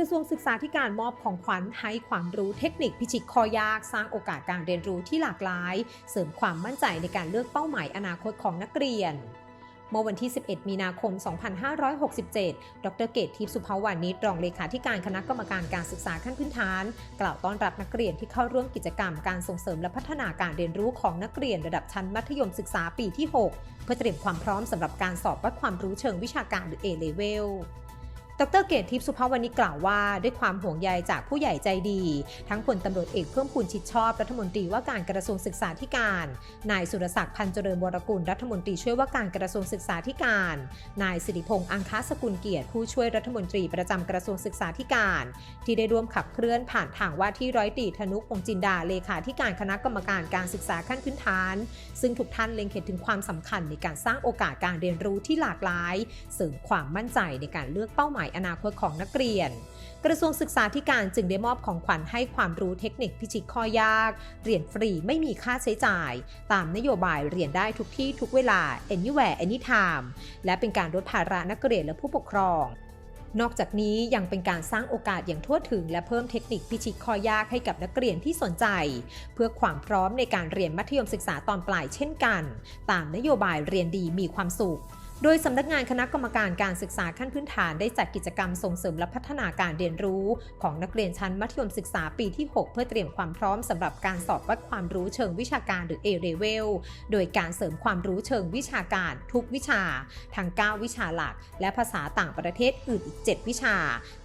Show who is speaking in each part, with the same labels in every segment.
Speaker 1: ระทรวงศึกษาธิการมอบของขวัญให้ความรู้เทคนิคพิชิตข้อยาก สร้างโอกาสการเรียนรู้ที่หลากหลาย เสริมความมั่นใจในการเลือกเป้าหมายอนาคตของนักเรียนเมื่อวันที่ 11 มีนาคม 2567 ดรเกตทิพย์สุภาวานิชรองเลขาธิการคณะกรรมการการศึกษาขั้นพื้นฐาน กล่าวต้อนรับนักเรียนที่เข้าร่วมกิจกรรมการส่งเสริมและพัฒนาการเรียนรู้ของนักเรียนระดับชั้นมัธยมศึกษาปีที่ 6 เพื่อเตรียมความพร้อมสำหรับการสอบวัดความรู้เชิงวิชาการหรือ A-Level ดรเกตทิพย์สุภาวรรณิกล่าวว่า ด้วยความห่วงใยจากผู้ใหญ่ใจดี ทั้งพลตำรวจเอกเพิ่มพูนชิดชอบรัฐมนตรีว่าการกระทรวงศึกษาธิการ นายสุรศักดิ์พันธ์เจริญวรกุลรัฐมนตรีช่วยว่าการกระทรวงศึกษาธิการ นายสิริพงษ์อังคาสกุลเกียรติผู้ช่วยรัฐมนตรีประจำกระทรวงศึกษาธิการ ที่ได้ร่วมขับเคลื่อนผ่านทางว่าที่ร้อยตรีธนุพงษ์จินดาเลขาธิการคณะกรรมการการศึกษาขั้นพื้นฐาน ซึ่งทุกท่านเล็งเห็นถึงความสำคัญในการสร้างโอกาสการเรียนรู้ที่หลากหลาย เสริมความมั่นใจในการเลือกเป้าหมายอนาคตของนักเรียน กระทรวงศึกษาธิการจึงได้มอบของขวัญให้ความรู้เทคนิคพิชิตข้อยาก เรียนฟรีไม่มีค่าใช้จ่าย ตามนโยบายเรียนได้ทุกที่ทุกเวลา anywhere anytime และเป็นการลดภาระนักเรียนและผู้ปกครองนอกจากนี้ยังเป็นการสร้างโอกาสอย่างทั่วถึง และเพิ่มเทคนิคพิชิตข้อยากให้กับนักเรียนที่สนใจ เพื่อความพร้อมในการเรียนมัธยมศึกษาตอนปลายเช่นกัน ตามนโยบายเรียนดีมีความสุข โดยสำนักงานคณะกรรมการการศึกษาขั้นพื้นฐานได้จัดกิจกรรมส่งเสริมและพัฒนาการเรียนรู้ ของนักเรียนชั้นมัธยมศึกษาปีที่ 6 เพื่อเตรียมความพร้อมสำหรับการสอบวัดความรู้เชิงวิชาการหรือ A-Level โดยการเสริมความรู้เชิงวิชาการทุกวิชา ทั้ง 9 วิชาหลัก และภาษาต่างประเทศอื่นอีก 7 วิชา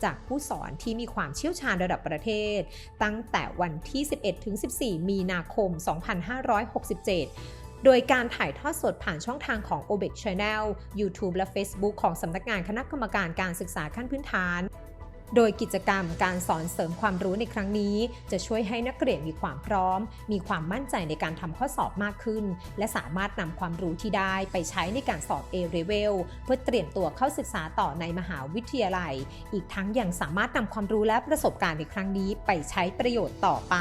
Speaker 1: จากผู้สอนที่มีความเชี่ยวชาญระดับประเทศ ตั้งแต่วันที่ 11-14 มีนาคม 2567 โดยการถ่ายทอดสดผ่านช่องทางของ OBEC Channel YouTube และ Facebook ของสำนักงานคณะกรรมการการศึกษาขั้นพื้นฐาน โดยกิจกรรมการสอนเสริมความรู้ในครั้งนี้ จะช่วยให้นักเรียนมีความพร้อม มีความมั่นใจในการทำข้อสอบมากขึ้น และสามารถนำความรู้ที่ได้ไปใช้ในการสอบ A-Level เพื่อเตรียมตัวเข้าศึกษาต่อในมหาวิทยาลัย อีกทั้งยังสามารถนำความรู้และประสบการณ์ในครั้งนี้ไปใช้ประโยชน์ต่อไป